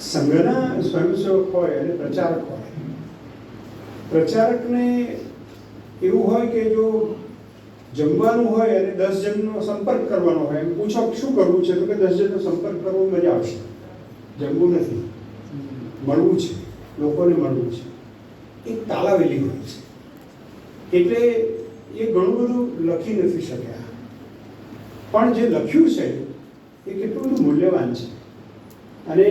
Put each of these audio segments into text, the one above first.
સંઘના સ્વયંસેવક હોય અને પ્રચારક હોય. પ્રચારકને એવું હોય કે જો જમવાનું હોય અને દસ જણનો સંપર્ક કરવાનો હોય, એમ પૂછો શું કરવું છે? તો કે દસ જણનો સંપર્ક કરવો મજા આવશે. જમવું નથી. મળવું છે. લોકોને મળવું છે. એ તાલાવેલી હોય છે. એટલે એ ઘણું બધું લખી નથી શક્યા. પણ જે લખ્યું છે, એ કેટલું બધું મૂલ્યવાન છે. અને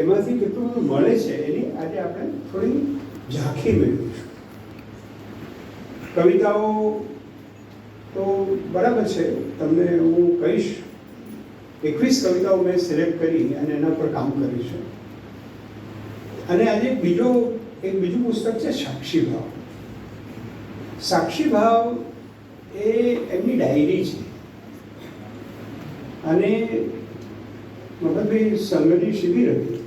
એમાંથી કેટલું બધું મળે છે એની આજે આપણે થોડી ઝાંખી મેળવીશું. કવિતાઓ તો બરાબર છે, તમને હું કહીશ, એકવીસ કવિતાઓ મેં સિલેક્ટ કરી અને એના પર કામ કરીશું અને આજે બીજો એક બીજું પુસ્તક છે સાક્ષી ભાવ. સાક્ષી ભાવ એ એમની ડાયરી છે. અને મગનભાઈ સંઘની શિબિર હતી.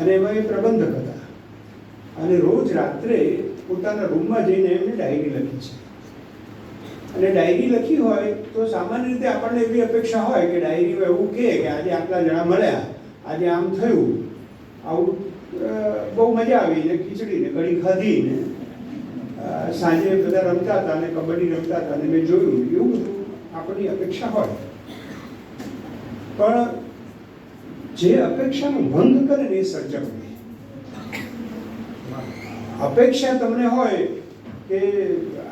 અને એમાં એ પ્રબંધક હતા. અને રોજ રાત્રે પોતાના રૂમમાં જઈને એમને ડાયરી લખી છે. અને ડાયરી લખી હોય તો સામાન્ય રીતે આપણને એવી અપેક્ષા હોય કે ડાયરીમાં એવું કહે કે આજે આટલા જણા મળ્યા, આજે આમ થયું. આવું બહુ મજા આવી ને ખીચડીને, કઢી ખાધીને સાંજે બધા રમતા હતા અને કબડ્ડી રમતા હતા અને મેં જોયું, એવું આપણી અપેક્ષા હોય. પણ જે અપેક્ષાનો ભંગ કરે ને એ સર્જક અપેક્ષા તમને હોય કે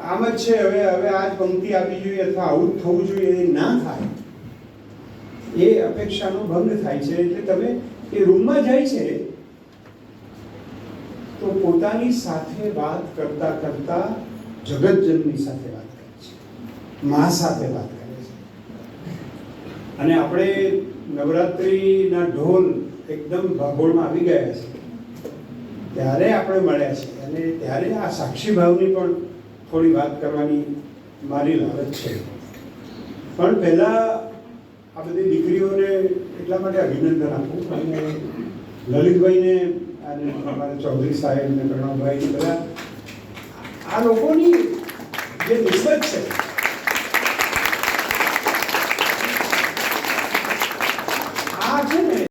આમ જ છે, હવે હવે આ જ પંક્તિ આપવી જોઈએ અથવા આવું જ થવું જોઈએ એ ના થાય. એ અપેક્ષાનો ભંગ થાય છે એટલે તમે એ રૂમમાં જાય છે તો પોતાની સાથે વાત કરતા કરતા જગતજનની સાથે વાત કરે છે. મા સાથે વાત કરે અને આપણે નવરાત્રિના ઢોલ એકદમ ભાગોળમાં આવી ગયા છે. ત્યારે આપણે મળ્યા છીએ અને ત્યારે આ સાક્ષી ભાવની પણ થોડી વાત કરવાની મારી લાલચ છે. પણ પહેલાં આ બધી દીકરીઓને એટલા માટે અભિનંદન આપું અને લલિતભાઈને અને અમારા ચૌધરી સાહેબ અને પ્રણવભાઈ બધા, આ લોકોની જે નિસ્બત છે